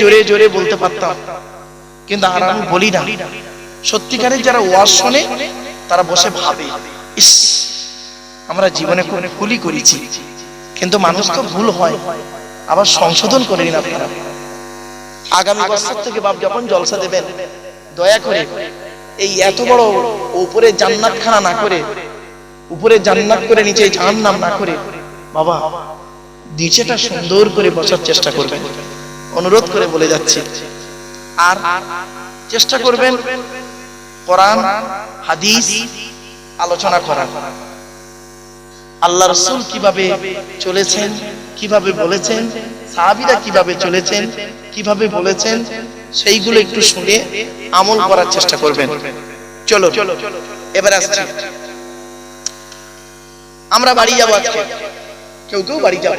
জোরে জোরে বলতে পারতাম। কিন্তু আর আমি বলি না। সত্যিকারের যারা ওয়াজ শোনে, তারা বসে ভাবে, ইস, আমরা জীবনে কোন ভুলই করেছি। কিন্তু মানুষ তো ভুল হয়, আবার সংশোধন করে নিন আপনারা। আগামী বছর থেকে বাপ যখন জলসা দেবেন, দয়া করে এই এত বড় উপরে জান্নাত খানা না করে, উপরে জান্নাত করে নিচে জাহান্নাম না করে, বাবা, নিচেটা সুন্দর করে বসার চেষ্টা করবেন। অনুরোধ করে বলে যাচ্ছি। আর চেষ্টা করবেন কোরআন, হাদিস আলোচনা করার। আল্লাহ রসুল কীভাবে চলেছেন, কীভাবে বলেছেন, সাহাবিরা কীভাবে চলেছেন, কীভাবে বলেছেন, সেইগুলো একটু শুনে আমল করার চেষ্টা করবেন। চলো এবার আসছি। আমরা বাড়ি যাব আজকে। কেউ কেউ বাড়ি যাব।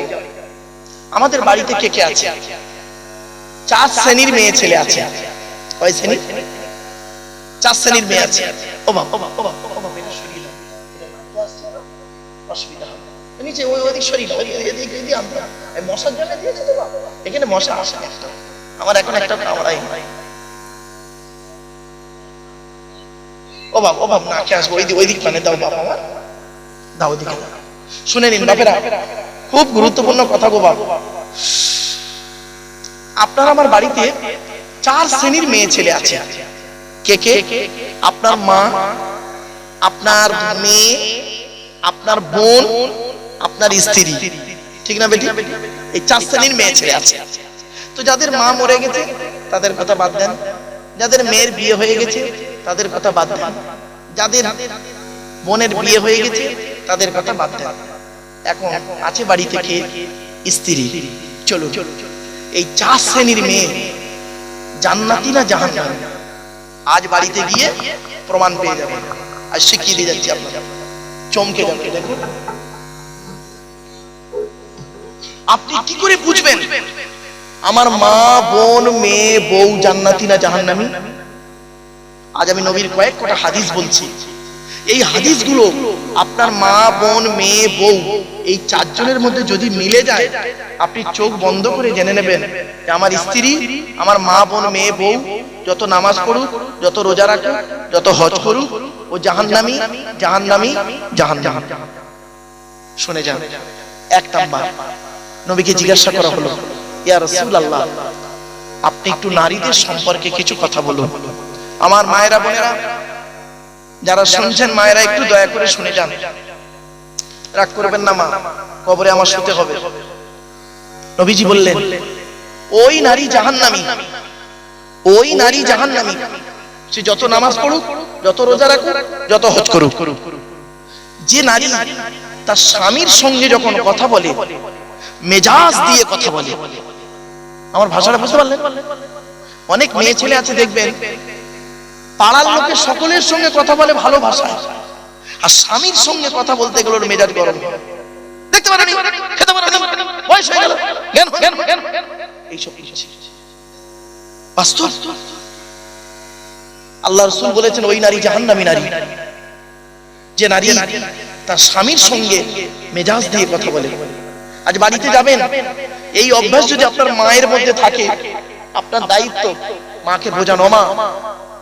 আমাদের বাড়িতে কে কে আছে? চার শ্রেণির মেয়ে ছেলে আছে। কয় চার শ্রেণির মেয়ে আছে। ও ও ও আসছে না? নাকে আসব। ওই দিক মানে দাও দাও শুনে নিন, বাপেরা। খুব গুরুত্বপূর্ণ কথা গো বাবা আপনার আমার বাড়িতে চার শ্রেণির মেয়ে ছেলে আছে। কে কে? আপনার মা, আপনার মেয়ে, আপনার বোন, আপনার স্ত্রী। ঠিক না বেটি? এই চার শ্রেণির মেয়ে ছেলে আছে। তো যাদের মা মরে গেছে, তাদের কথা বাদ দেন। যাদের মেয়ের বিয়ে হয়ে গেছে, তাদের কথা বাদ দেন। যাদের বোনের বিয়ে হয়ে গেছে, তাদের কথা বাদ দেন। এখন আছে বাড়ি থেকে স্ত্রী। চলো এই চার শ্রেণির মেয়ে জান্নাতি না জাহান্নামী? আজ বাড়িতে গিয়ে প্রমাণ পেয়ে যাবে। আর শিখিয়ে দিয়ে যাচ্ছি আপনাকে চমকে যাবে, দেখুন। আপনি কি করে বুঝবেন? আমার মা, বোন, মেয়ে, বউ জান্নাতি না জাহান্নামী? আজ আমি নবীর কয়েক কটা হাদিস বলছি। এই হাদিসগুলো আপনার মা, বোন, মেয়ে, বউ, এই চারজনের মধ্যে যদি মিলে যায়, আপনি চোখ বন্ধ করে জেনে নেবেন যে আমার স্ত্রী, আমার মা, বোন, মেয়ে, বউ যত নামাজ পড়ুক, যত রোজা রাখুক, যত হজ করুক, ও জাহান্নামি জাহান্নামি জাহান্নামি। শুনে যান। এক নাম্বার, নবীকে জিজ্ঞাসা করা হলো, ইয়া রাসূলুল্লাহ, আপনি একটু নারীদের সম্পর্কে কিছু কথা বলুন। আমার মায়েরা, বোনেরা যারা শুনছেন মায়েরা একটু দয়া করে শুনে যান। রাগ করবেন না মা, কবরে আমার শুতে হবে। নবীজি বললেন, ওই নারী জাহান্নামী, ওই নারী জাহান্নামী, সে যত নামাজ পড়ুক, যত রোজা রাখুক, যত হজ করুক, যে নারী তার স্বামীর সঙ্গে যখন কথা বলে, মেজাজ দিয়ে কথা বলে। আমার ভাষাটা বুঝতে পারলেন? অনেক মেয়ে ছেলে আছে, দেখবেন পাড়ার লোকের সকলের সঙ্গে কথা বলে ভালো ভাষায়। আর স্বামীর সঙ্গে কথা বলতে গেলে মেজাজ গরম। দেখতে পারেনি? খেতে পারেনি? বয়স হয়ে গেল। জ্ঞান জ্ঞান জ্ঞান এইসব বাস্তব? আল্লাহ রসুল বলেছেন, ওই নারী জাহান্নামী নারী। যে নারী তার স্বামীর সঙ্গে মেজাজ দিয়ে কথা বলে। আজ বাড়িতে যাবেন, এই অভ্যাস যদি আপনার মায়ের মধ্যে থাকে, আপনার দায়িত্ব মাকে বোঝানো। মা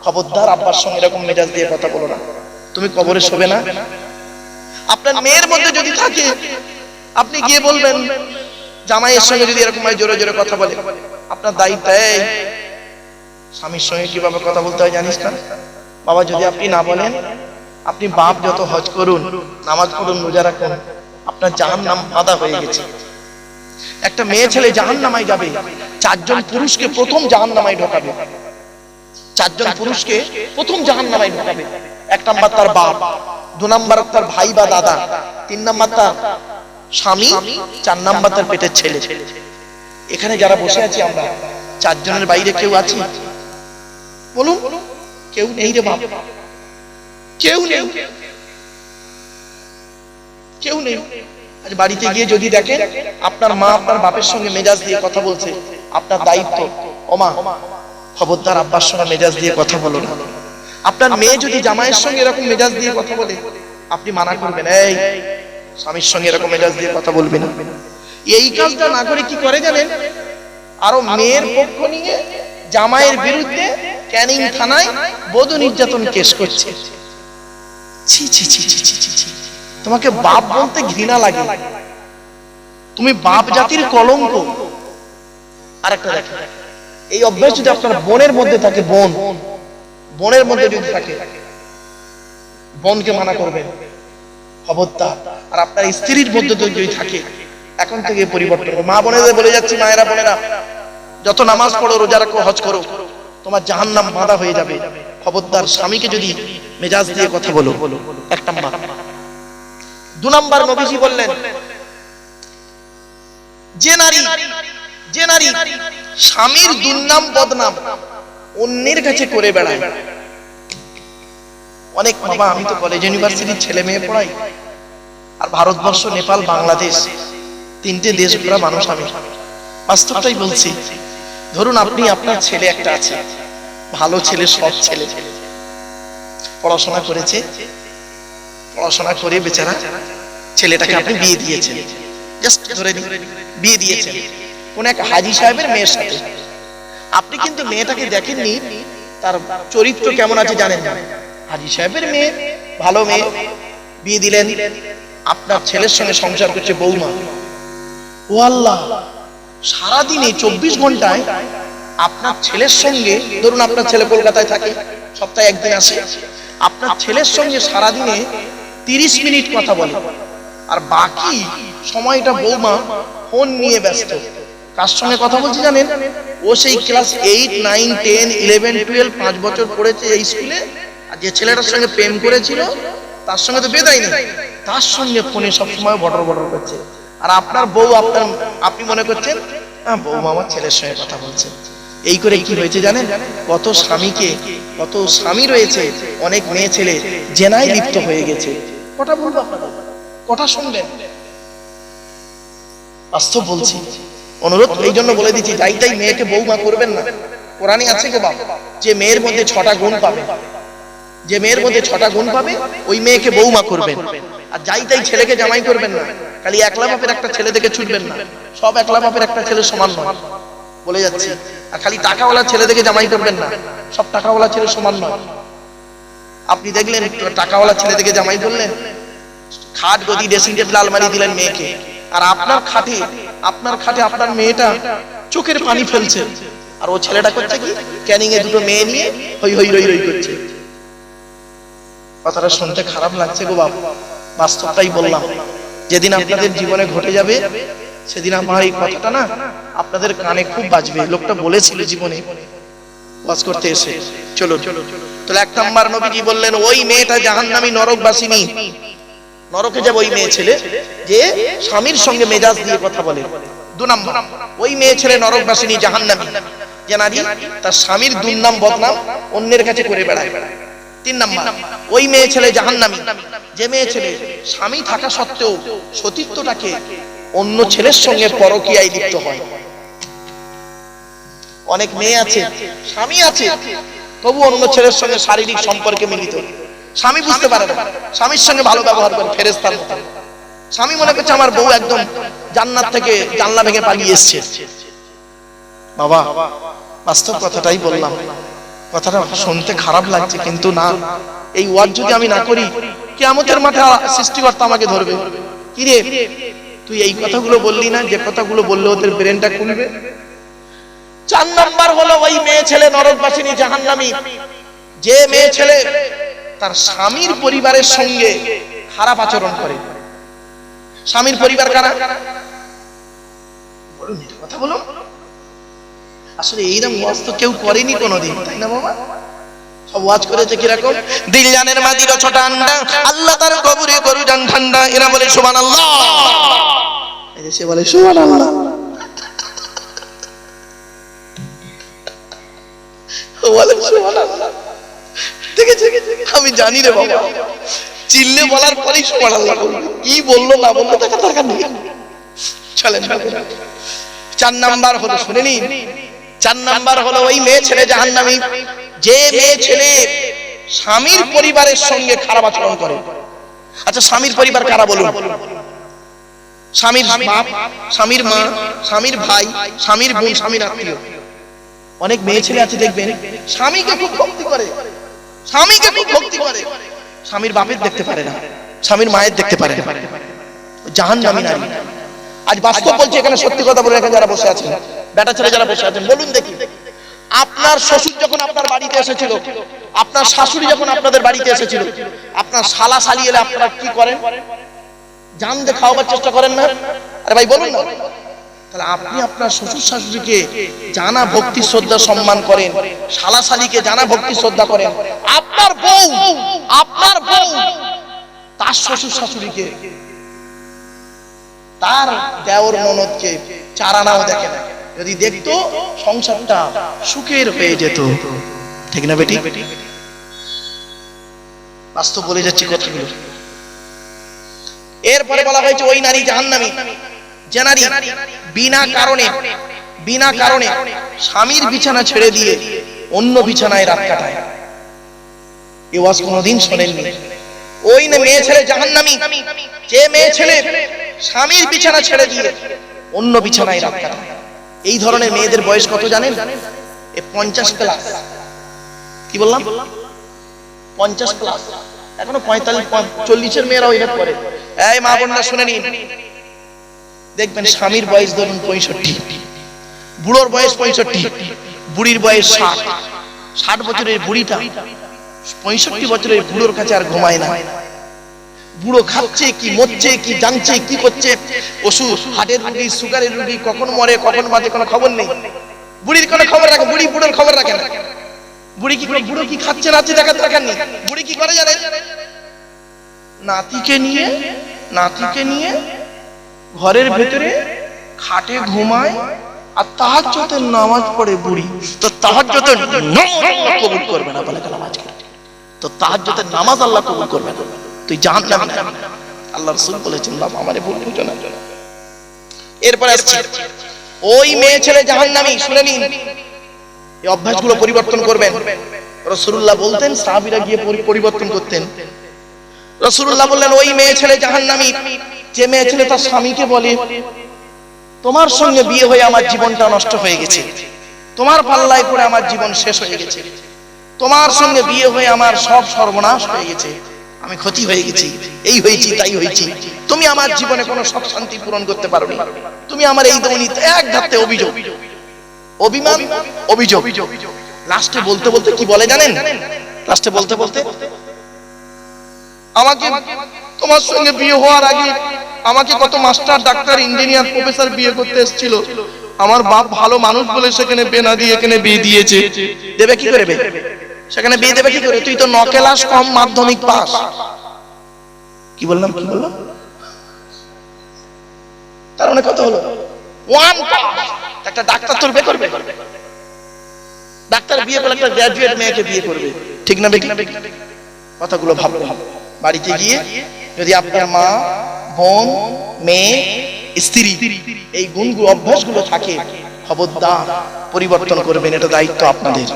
খবরদার আব্বার সঙ্গে এরকম মেজাজ দিয়ে কথা বলো না। তুমি কবরে শোবে না? আপনার মেয়ের মধ্যে যদি থাকে, আপনি গিয়ে বলবেন, জামাইয়ের সঙ্গে যদি এরকম ভাবে জোরে জোরে কথা বলে। আপনার দায়িত্ব এই। স্বামীর সঙ্গে কীভাবে কথা বলতে হয় জানিস না? বাবা, যদি আপনি না বলেন, আপনি বাপ যত হজ করুন, নামাজ পড়ুন, রোজা রাখুন, আপনার জাহান নাম বাধা হয়ে গেছে। একটা মেয়ে ছেলে জাহান নামায় যাবে, চারজন পুরুষকে প্রথম জাহান নামায় ঢোকাবে। চারজন পুরুষকে প্রথম জাহান নামায় ঢোকাবে। এক নাম্বার তার বাপ, দু নাম্বার তার ভাই বা দাদা, তিন নাম্বার তার স্বামী, চার নাম্বার তার পেটের ছেলে। এখানে যারা বসে আছি আমরা, চারজনের বাইরে কেউ আছি? বলুন, কেউ নেই রে বাপ। কেউ নেই। কেউ নেই। আজ বাড়িতে গিয়ে যদি দেখেন, আপনার মা আপনার বাপের সঙ্গে মেজাজ দিয়ে কথা বলছে, আপনার দায়িত্ব। ওমা খবরদার আব্বার সঙ্গে মেজাজ দিয়ে কথা বলো না। আপনার মেয়ে যদি জামাইয়ের সঙ্গে এরকম মেজাজ দিয়ে কথা বলে আপনি মানা করবেন। এই স্বামীর সঙ্গে এরকম মেজাজ দিয়ে কথা বলবেন না। এই কাজটা না করে কি করে জানেন? আরও মেয়ের পক্ষ নিয়ে জামাইয়ের বিরুদ্ধে ক্যানিং থানায় বধূ নির্যাতন কেস করছে। ছি ছি ছি ছি ছি ছি ছি তোমাকে বাপ বলতে ঘৃণা লাগে। তুমি বাপ জাতির কলঙ্ক। আরেকটা দেখো। এই অভ্যাস যদি আপনার বোনের মধ্যে থাকে, বোন, বোনের মধ্যে যদি থাকে, বোনকে মানা করবেন। খবরদার। আর আপনার স্ত্রীর মধ্যে যদি থাকে, এখন থেকে পরিবর্তন। মা বোনেদের বলে যাচ্ছি, মায়েরা বোনেরা, যত নামাজ পড়ো, রোজা রাখো, হজ করো, তোমার জাহান্নাম বাঁধা হয়ে যাবে। খবরদার স্বামীকে যদি মেজাজ দিয়ে কথা বলো। এক নাম্বার। দু নাম্বার নবীজি বললেন, যে নারী যে নারী স্বামীর দুর্নাম বদনাম অন্যের কাছে করে বেড়ায়। অনেক বাবা, আমি তো কলেজ ইউনিভার্সিটির ছেলে মেয়ে পড়াই। আর ভারতবর্ষ, নেপাল, বাংলাদেশ, তিনটে দেশ ঘোরা মানুষ আমি। বাস্তবটাই বলছি, ধরুন আপনি আপনার ছেলে একটা আছে, ভালো ছেলে, সৎ ছেলে। পড়াশোনা করেছে, পড়াশোনা করে বেচারা ছেলেটাকে আপনি বিয়ে দিয়েছেন। জাস্ট ধরে বিয়ে দিয়েছেন। কোন এক হাজি সাহেবের মেয়ের সাথে। আপনি কিন্তু মেয়েটাকে দেখেননি তার চরিত্র কেমন আছে জানেন না। হাজি সাহেবের মেয়ে ভালো মেয়ে বিয়ে দিলেন। আপনার ছেলের সঙ্গে সংসার করছে বৌমা। ও আল্লাহ সারাদিনে চব্বিশ ঘন্টায় আপনার ছেলের সঙ্গে ধরুন আপনার ছেলে কলকাতায় থাকে সপ্তাহে একদিন আসে। আপনার ছেলের সঙ্গে সারাদিনে তিরিশ মিনিট কথা বলে। আর বাকি সময়টা বৌমা ফোন নিয়ে ব্যস্ত। কার সঙ্গে কথা বলছি জানেন? ও সেই class eight nine ten eleven twelve পাঁচ বছর পড়েছে এই স্কুলে আর যে ছেলেটার সঙ্গে প্রেম করেছিল, তার সঙ্গে তো বেদায়নি তার সঙ্গে ফোনে সবসময় বটর বটর করছে। আর আপনার বউ, আপনার, আপনি মনে করছেন হ্যাঁ বৌমা আমার ছেলের সঙ্গে কথা বলছে। এই করে কি হয়েছে জানেন? কত স্বামীকে, কত স্বামী রয়েছে, অনেক মেয়ে ছেলে জেনায় লিপ্ত হয়ে গেছে। কটা বলব আপনাদের? কটা শুনবেন? বাস্তব বলছি। অনুরোধ এই জন্য বলে দিচ্ছি, যাই তাই মেয়েকে বৌমা করবেন না। কোরআনে আছে গো বাপ, যে মেয়ের মধ্যে ছটা গুণ পাবে। যে মেয়ের মধ্যে ছটা গুণ পাবে, ওই মেয়েকে বৌমা করবেন। আর যাই তাই ছেলেকে জামাই করবেন না, খালি একলা বাপের একটা ছেলে দেখে ছুটবেন না। সব একলা বাপের একটা ছেলে সমান নয়। বলে যাচ্ছি, আর খালি টাকাওয়ালা ছেলে দেখে জামাই করবেন না, সব টাকাওয়ালা ছেলে সমান নয়। আপনি দেখলেন টাকাওয়ালা ছেলে দেখে জামাই করলেন খাট গদি, ড্রেসিং টেবিল, আলমারি দিলেন মেয়েকে, আর আপনার খাটে আপনার খাটে আপনার মেয়েটা চোখের পানি ফেলছে। আর ও ছেলেটা করছে কি? ক্যানিং এ দুটো মেয়ে নিয়ে হই হই রই রই করছে। কথাটা শুনতে খারাপ লাগছে গো বাবু বাস্তবটাই বললাম। যেদিন আপনাদের জীবনে ঘটে যাবে, সেদিন আমার এই কথাটা না আপনাদের কানে খুব বাজবে। লোকটা বলেছিল জীবনে। ওয়াজ করতে এসে। চলো চলো তাহলে এক নাম্বার নবীজি বললেন, ওই মেয়েটা জাহান্নামী নরকবাসিনী। নরকে যাবে ওই মেয়ে ছেলে যে স্বামীর সঙ্গে মেজাজ দিয়ে কথা বলে। দু নম্বর, ওই মেয়ে ছেলে নরকবাসিনী জাহান্নামী, যে নারী তার স্বামীর দুর্নাম বদনাম অন্যের কাছে করে বেড়ায়। তিন নাম্বার, ওই মেয়ে ছেলে জাহান্নামী, যে মেয়ে ছেলে স্বামী থাকা সত্ত্বেও সতীত্বটাকে অন্য ছেলের সঙ্গে পরকীয়ায় লিপ্ত হয়। অনেক মেয়ে আছে, স্বামী আছে, তবু অন্য ছেলের সঙ্গে শারীরিক সম্পর্কে মিলিত স্বামী বুঝতে পারে না। স্বামীর সঙ্গে ভালো ব্যবহার করে ফেরেস্তার স্বামী মনে করছে আমার বউ একদম জান্নাত থেকে জানলা ভেঙে পালিয়ে এসছে। বাবা, বাস্তব কথাটাই বললাম। কথাটা শুনতে খারাপ লাগছে, কিন্তু না। এই ওয়ার্ড যদি আমি না করি কেমতের মাঠে সৃষ্টিকর্তা আমাকে ধরবে। কি রে তুই এই কথাগুলো বললি না? যে কথাগুলো বললে ওদের ব্রেনটা খুলবে? চার নাম্বার হলো ওই মেয়ে ছেলে নরকবাসিনী জাহান্নামী। যে মেয়ে ছেলে তার স্বামীর পরিবারের সঙ্গে খারাপ আচরণ করে। স্বামীর পরিবার কারা? বলুন কথা বলুন। আসলে এইরকম ওয়াজ তো কেউ করেনি কোনোদিন, তাই না বাবা? ওয়াজ করেছে কীরকম? দিল জানের মাদির ছোট আন্ডা, আল্লাহ তার কবরে করু জান ঠান্ডা এরা বলে সুবহান আল্লাহ সে বলে সুবহান আল্লাহ বলে, সুবহানাল্লাহ। দেখেছে? আমি জানি রে বাবা। চিল্লে বলার পরেই সুবহানাল্লাহ বলবে। কি বলল, না বলল তাকে দরকার নেই। চলেন চলেন। চার নাম্বার হলো, শুনে নিন। চার নাম্বার হলো, ওই মেয়ে ছেলে জাহান্নামী। যে মেয়ে ছেলে স্বামীর পরিবারের সঙ্গে খারাপ আচরণ করে। আচ্ছা স্বামীর পরিবার কারা বলুন? স্বামীর বাপ, স্বামীর মা, স্বামীর ভাই, স্বামীর বোন, স্বামীর আত্মীয়। অনেক মেয়ে ছেলে আছে, দেখবেন। স্বামীকে খুব ভক্তি করে। স্বামীকে খুব ভক্তি করে স্বামীর বাপের দেখতে পারে না স্বামীর মায়ের দেখতে পারে না। জাহান নামি নারী। আজ বাস্তব বলছি এখানে সত্যি কথা বলে এখানে যারা বসে আছেন বেটা ছেলে যারা বসে আছেন বলুন দেখি। আপনার শ্বশুর যখন আপনার বাড়িতে এসেছিল আপনার শাশুড়ি যখন আপনাদের বাড়িতে এসেছিল আপনার শালা শালি এলে আপনারা কি করেন? জান দিয়ে খাওয়াবার চেষ্টা করেন না? আরে ভাই বলুন না। তাহলে আপনি আপনার শ্বশুর শাশুড়িকে জানা ভক্তি শ্রদ্ধা সম্মান করেন, শালা শালিকে জানা ভক্তি শ্রদ্ধা করেন। আপনার বউ আপনার বউ, তার শ্বশুর শাশুড়িকে তার দেওর ননদকে চারানাও দেখে না। যদি দেখতো, সংসারটা সুখের হয়ে যেত। ঠিক না বেটি? বাস্তব বলে যাচ্ছি কথাগুলো। এরপরে বলা হয়েছে, ওই নারী জাহান্নামী। যে নারী বিনা কারণে বিনা কারণে স্বামীর বিছানা ছেড়ে দিয়ে অন্য বিছানায় রাত কাটায়। এ ওয়াজ কোনোদিন শোনেননি। ওই না মেয়ে ছেলে জাহান্নামী, যে মেয়ে ছেলে স্বামীর বিছানা ছেড়ে দিয়ে অন্য বিছানায় রাত কাটায়। এই ধরনের মেয়েদের বয়স কত জানেন? এ পঞ্চাশ প্লাস কি বললাম? পঞ্চাশ প্লাস এখনও পঁয়তাল্লিশ চল্লিশের মেয়েরা ওই করে। এই মা বোনরা শুনে নিন। দেখবেন স্বামীর বয়স ধরুন পঁয়ষট্টি, বুড়োর বয়স পঁয়ষট্টি, বুড়ির বয়স ষাট। ষাট বছরের বুড়িটা পঁয়ষট্টি বছরের বুড়োর কাছে আর ঘুমায় না। বুড়ো খাচ্ছে কি মরছে, কি জানছে, কি করছে? ওষুধ হার্টের রুগী, সুগারের রুগী, কখন মরে, কখন বাজে কোনো খবর নেই। বুড়ির কোনো খবর রাখে, বুড়ি বুড়োর খবর রাখে না। বুড়ি কি বুড়ো কি খাচ্ছে না আছে দেখাতে রাখেননি বুড়ি কি করে জানেন নাতিকে নিয়ে নাতিকে নিয়ে ঘরের ভেতরে খাটে ঘুমায় আর তাহাজ্জতের নামাজ পড়ে বুড়ি, তো তাহাজ্জতের নামাজ কবুল করবে না বলে নামাজ তো তাহাজ্জতের নামাজ আল্লাহ কবুল করবে না। তুই জাহান না আল্লাহ রসুল বলেছেন বাবা আমারে ভুল বুঝো এরপরে আসছি। ওই মেয়ে ছেলে জাহান নামি শুনে নিন। এই অভ্যাসগুলো পরিবর্তন করবেন। রসুল্লাহ বলতেন, সাহাবিরা গিয়ে পরিবর্তন করতেন। রসুল্লাহ বললেন, ওই মেয়ে ছেলে জাহান নামি যে মেয়ে ছেলে তার স্বামীকে বলে, তোমার সঙ্গে বিয়ে হয়ে আমার জীবনটা নষ্ট হয়ে গেছে। তোমার পাল্লায় পড়ে আমার জীবন শেষ হয়ে গেছে। তোমার সঙ্গে বিয়ে হয়ে আমার সব সর্বনাশ হয়ে গেছে। আমি ক্ষতি হয়ে গেছি। এই হয়েছি, তাই হয়েছি। তুমি আমার জীবনে কোনো সব শান্তি পূরণ করতে পারোনি। তুমি আমার এই দৌনিতে এক ধাপতে অভিযোগ। অভিমান, অভিযোগ। লাস্টে বলতে বলতে কি বলে জানেন? লাস্টে বলতে বলতে, আমাকে তোমার সঙ্গে বিয়ে হওয়ার আগে আমাকে কত মাস্টার, ডাক্তার, ইঞ্জিনিয়ার, প্রফেসর বিয়ে করতে এসেছিল। আমার বাপ ভালো মানুষ বলে সেখানে বেনা দিয়ে এখানে বিয়ে দিয়েছে। দেবে কি করে সেখানে বিয়ে দেবে কি করে? তুই তো ন ক্লাস কম মাধ্যমিক পাস। কি বললাম কি বললাম? তার মানে কত হলো? One pass. একটা ডাক্তার তোর বিয়ে করবে? ডাক্তার বিয়ে করলে একটা গ্র্যাজুয়েট মেয়েকে বিয়ে করবে। ঠিক না বেটি কথাগুলো ভাববেন বাড়িতে গিয়ে যদি আপনার মা বোন মেয়ে স্ত্রী এই গুণগুলো অভ্যাসগুলো থাকে খবরদার পরিবর্তন করবেন এটা দায়িত্ব আপনাদের।